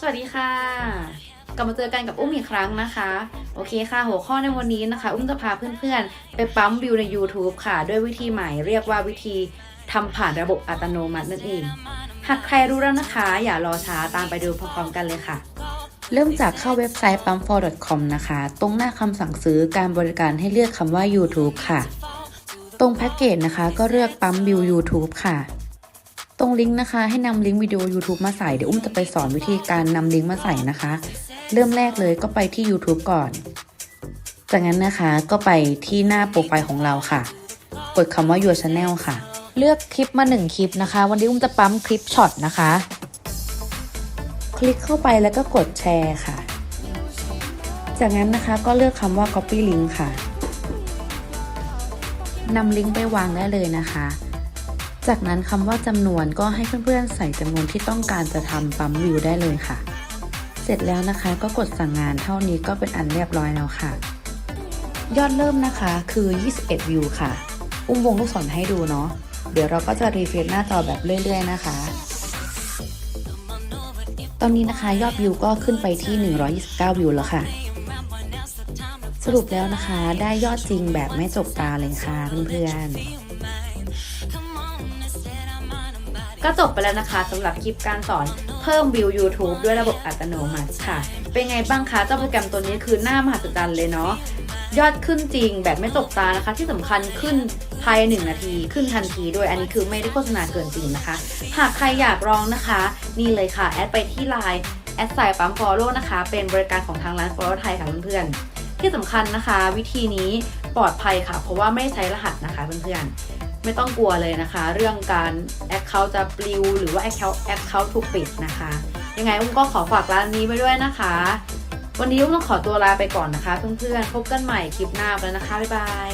สวัสดีค่ะ กลับมาเจอกันกับอุ้มอีกครั้งนะคะ โอเคค่ะ หัวข้อในวันนี้นะคะ อุ้มจะพาเพื่อนๆ ไปปั๊มวิวใน YouTube ค่ะ ด้วยวิธีใหม่เรียกว่าวิธีทำผ่านระบบอัตโนมัตินั่นเอง หากใครรู้แล้วนะคะ อย่ารอช้าตามไปดูพร้อมๆกันเลยค่ะ เริ่มจากเข้าเว็บไซต์ pump4.com นะคะ ตรงหน้าคำสั่งซื้อการบริการให้เลือกคำว่า YouTube ค่ะ ตรงแพ็กเกจนะคะก็เลือกปั๊มวิว YouTube ค่ะ ตรงลิงก์นะคะ ให้นำลิงก์วิดีโอ YouTube มาใส่เดี๋ยวอุ้มจะไปสอนวิธีการนำลิงก์มาใส่นะคะ เริ่มแรกเลยก็ไปที่ YouTube ก่อน จากนั้นนะคะก็ไปที่หน้าโปรไฟล์ของเราค่ะ กดคำว่า Your Channel ค่ะ เลือกคลิปมา 1 คลิปนะคะ วันนี้อุ้มจะปั๊มคลิปช็อตนะคะ คลิกเข้าไปแล้วก็กดแชร์ค่ะ จากนั้นนะคะก็เลือกคำว่า Copy Link ค่ะนำลิงก์ไปวางได้เลยนะคะ จากนั้นคำว่าจำนวนก็ให้เพื่อนๆใส่จำนวนที่ต้องการจะทำปั๊มวิวได้เลยค่ะ เสร็จแล้วนะคะก็กดสั่งงานเท่านี้ก็เป็นอันเรียบร้อยแล้วค่ะ ยอดเริ่มนะคะคือ 21 วิวค่ะ อุ้มวงลูกศรให้ดูเนาะ เดี๋ยวเราก็จะรีเฟรชหน้าจอแบบเรื่อย ๆ นะคะ ตอนนี้นะคะยอดวิวก็ขึ้นไปที่ 129 วิวแล้วค่ะ สรุปแล้วนะคะได้ยอดจริงแบบไม่จกตาเลยค่ะเพื่อนๆ ก็จบไปแล้วนะคะสำหรับคลิปการสอนเพิ่มวิว YouTube ด้วยระบบอัตโนมัติค่ะ เป็นไงบ้างคะเจ้าโปรแกรมตัวนี้คือหน้ามหัศจรรย์เลยเนาะยอดขึ้นจริงแบบไม่ตกตานะคะ ที่สำคัญขึ้นภายในหนึ่งนาทีขึ้นทันทีด้วยอันนี้คือไม่ได้โฆษณาเกินจริงนะคะ หากใครอยากลองนะคะ นี่เลยค่ะ แอดไปที่ Line แอดใส่ปั๊มฟอลโล่นะคะ เป็นบริการของทางร้านฟอลโล่ไทยค่ะเพื่อนๆที่สำคัญนะคะ วิธีนี้ปลอดภัยค่ะ เพราะว่าไม่ใช้รหัสนะคะเพื่อนๆ ไม่ต้องกลัวเลยนะคะ เรื่องการแอคเคาท์จะปลิวหรือว่า Account Account ถูกปิดนะคะ ยังไงอุ้มก็ขอฝากร้านนี้ไว้ด้วยนะคะ วันนี้อุ้มต้องขอตัวลาไปก่อนนะคะ เพื่อนๆพบกันใหม่คลิปหน้าแล้วนะคะบ๊ายบาย